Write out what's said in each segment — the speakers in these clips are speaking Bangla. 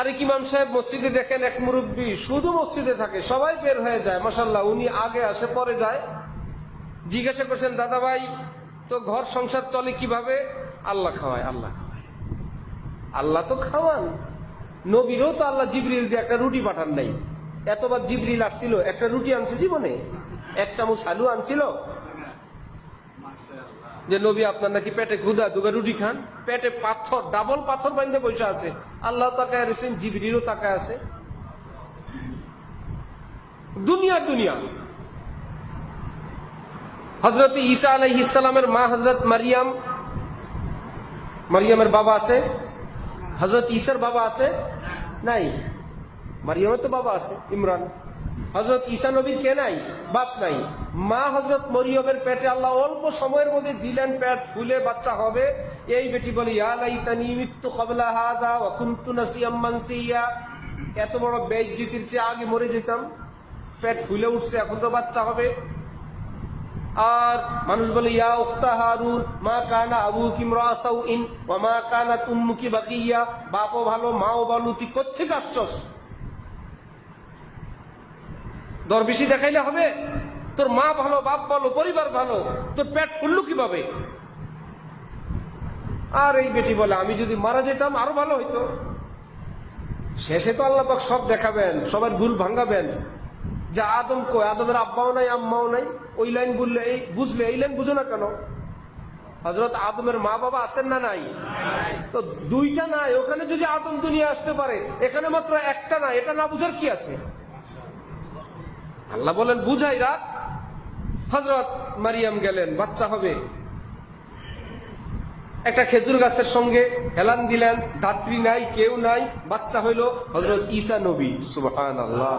আরেক ইমাম সাহেব মসজিদে দেখেন এক মুরব্বী শুধু মসজিদে থাকে, সবাই বের হয়ে যায় মাসাল্লাহ উনি আগে আসে, পরে যায়। জিজ্ঞাসা করছেন, দাদা ভাই, তো ঘর সংসার চলে কীভাবে? আল্লাহ খাওয়ায় আল্লাহ খাওয়ায়। আল্লাহ তো খাওয়ান। নবীরও তো আল্লাহ জিবরিল দিয়ে একটা রুটি পাঠান নাই। এতবার জিবরিল আসছিল, একটা রুটি আনছে জীবনে, এক চামচ আলু আনছিল যে নবী আপনার নাকি পেটে ক্ষুদা দুগা রুটি খান, পেটে পাথর, ডাবল পাথর বান্ধে বসে আছে। আল্লাহ তাকায় রয়েছেন জিবরিরও তাকায় আছে। দুনিয়া দুনিয়া। হজরত ঈসা আলাই ইসলামের মা হজরত মারিয়াম, মারিয়ামের বাবা আছে। হজরত ঈসার বাবা আছে? নাই। মারিয়ামের তো বাবা আছে, ইমরান। হজরত ঈসা নবীর কে নাই? বাপ নাই। মা হজরত মরিয়মের পেটে আল্লাহ অল্প সময়ের মধ্যে দিলেন পেট, ফুলে বাচ্চা হবে। এই বেটি বলে মৃত্যু কবলা হাদা ওয়া কুনতু নাসিয়াম এত বড় বেজ্জিতির চেয়ে আগে মরে যেতাম। পেট ফুলে উঠছে, এখন তো বাচ্চা হবে। আর মানুষ বলে, ইয়া উখতা হারুন, মা কানা আবু কিমরাসাউ ইন ওয়া মা কানা তুম্মুকি বাকিয়া। বাপও ভালো, মাও ভালো, তুই কোথেকে আসছস? দর বেশি দেখাইলে হবে? তোর মা ভালো, বাপ ভালো, পরিবার ভালো, তোর পেট ফুললো কীভাবে? আর এই বেটি বলে, আমি যদি মারা যেতাম, আরও ভালো হইতো। শেষে তো আল্লাহ পাক সব দেখাবেন, সবার ভুল ভাঙাবেন। যা আদম কো আদমের আব্বাও নাই, আম্মাও নাই। ওই লাইন বললে, এই বুঝলে, এই লাইন বুঝো না কেন? হজরত আদমের মা বাবা আছেন না নাই? তো দুইটা নাই, ওখানে যদি আদম দুনিয়া আসতে পারে, এখানে মাত্র একটা না এটা না বুঝার কি আছে? আল্লাহ বলেন, বুঝাই রাখ। হজরত মারিয়াম গেলেন, বাচ্চা হবে। একটা খেজুর গাছের সঙ্গে হেলান দিলেন ধাত্রী নাই, কেউ নাই, বাচ্চা হইল হজরত ঈসা নবী সুবহান আল্লাহ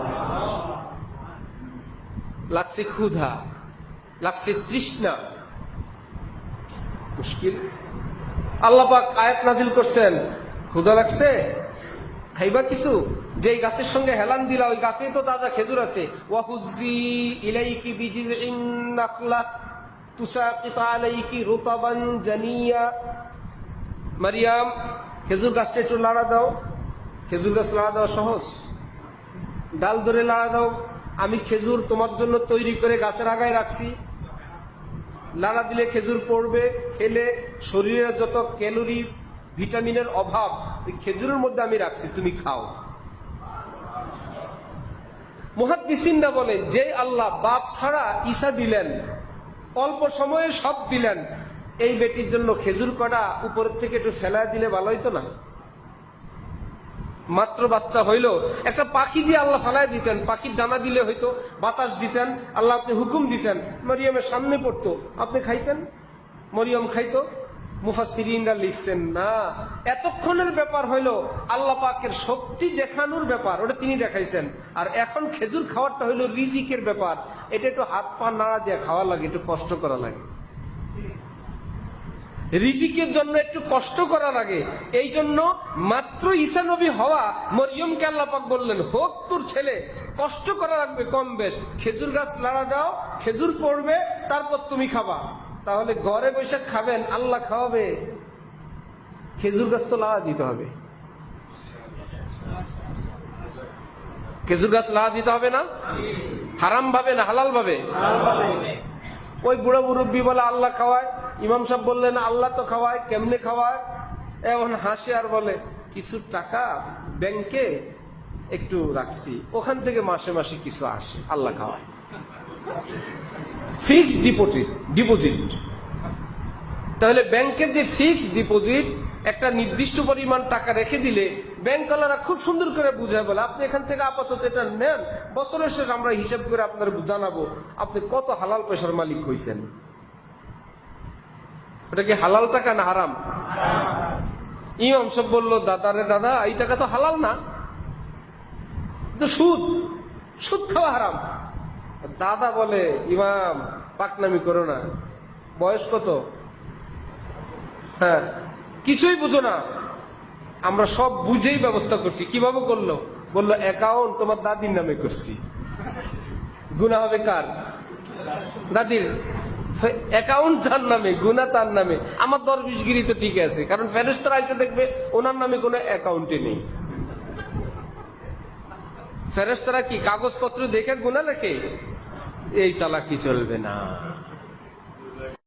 লাগছে ক্ষুধা, লাগছে তৃষ্ণা। মুশকিল। আল্লাহ পাক আয়াত নাজিল করছেন। ক্ষুধা লাগছে? খাইবা কিছু? যে গাছের সঙ্গে হেলান দিলা, ওই গাছে তো তাজা খেজুর আছে। ওয়াহুজি ইলাইকি বিজিন নাখলা তুসাকিত আলাইকি রুতাবান জানিয়া। মারিয়াম, খেজুর গাছটা একটু লাড়া দাও। খেজুর গাছ লাড়া দেওয়া সহজ। ডাল ধরে লাড়া দাও। আমি খেজুর তোমার জন্য তৈরি করে গাছের আগায় রাখছি। লাড়া দিলে খেজুর পড়বে, খেলে শরীরে যত ক্যালোরি, ভিটামিনের অভাব খেজুরের মধ্যে আমি রাখছি, তুমি খাও। মুহাদ্দিসিনরা বলেন যে আল্লাহ বাপ ছাড়া ঈসা দিলেন, অল্প সময়ে সব দিলেন, এই বেটির জন্য খেজুর কটা উপরের থেকে একটু ফেলায় দিলে ভালো হইতো না? মাত্র বাচ্চা হইল, একটা পাখি দিয়ে আল্লাহ ফালায় দিতেন, পাখির দানা দিলে হয়তো বাতাস দিতেন, আল্লাহ আপনি হুকুম দিতেন, মরিয়মের সামনে পড়তো, আপনি খাইতেন? মরিয়ম খাইতো? মুফাসিরিনরা লিখছেন, না, এতক্ষণের ব্যাপার হইল আল্লাহ পাকের শক্তি দেখানোর ব্যাপার, ওটা তিনি দেখাইছেন। আর এখন খেজুর খাওয়ারটা হইল রিজিকের ব্যাপার, এটা একটু হাত পা নাড়া দিয়ে খাওয়া লাগে, একটু কষ্ট করা লাগে। রিজিকের জন্য একটু কষ্ট করা লাগে। এই জন্য মাত্র ঈসা নবী হওয়া মরিয়মকে আল্লাপাক বললেন, হোক তোর ছেলে, কষ্ট করা লাগবে কম বেশ। খেজুর গাছ লাড়া দাও, খেজুর পড়বে, তারপর তুমি খাবা। তাহলে ঘরে বসে খাবেন, আল্লাহ খাওয়াবে। খেজুর গাছ তো লাড়া দিতে হবে। খেজুর গাছ লাড়া দিতে হবে না? হারাম ভাবে না, হালাল ভাবে? ওই বুড়ো মুরব্বী বলে আল্লাহ খাওয়ায়। ইমাম সাহেব বললেন, আল্লাহ তো খাওয়ায়, কেমনে খাওয়ায়? এমন হাসে আর বলে, কিছু টাকা ব্যাংকে একটু রাখছি। ওখান থেকে মাসে মাসে কিছু আসে, আল্লাহ খাওয়ায়। Fixed deposit deposit. তাহলে ব্যাংকের যে ফিক্সড ডিপোজিট, একটা নির্দিষ্ট পরিমাণ টাকা রেখে দিলে ব্যাংকওয়ালারা খুব সুন্দর করে বুঝায় বলে, আপনি এখান থেকে আপাতত এটা নেন, বছরের শেষ আমরা হিসাব করে আপনার জানাব, আপনি কত হালাল পয়সার মালিক হয়েছেন ওটা কি হালাল টাকা না হারাম? ইমাম সব বলল, দাদা রে দাদা, এই টাকা তো হালাল না। তো সুদ। সুদ খাওয়া হারাম। দাদা বলে, ইমাম, পাকনামি করো না। বয়স কত? হ্যাঁ কিছুই বুঝো না। আমরা সব বুঝেই ব্যবস্থা করছি। কীভাবে করল? বলল, অ্যাকাউন্ট তোমার দাদির নামে করছি। গুণা হবে কার? দাদির। অ্যাকাউন্ট তার নামে গুণা তার নামে। আমার দরবিশগিরি তো ঠিক আছে, কারণ ফেরেস্তারা এসে দেখবে, ওনার নামে কোনো অ্যাকাউন্টে নেই। ফেরেশতারা কি, কাগজপত্র দেখে গুণা লেখে? এই চালাকি চলবে না।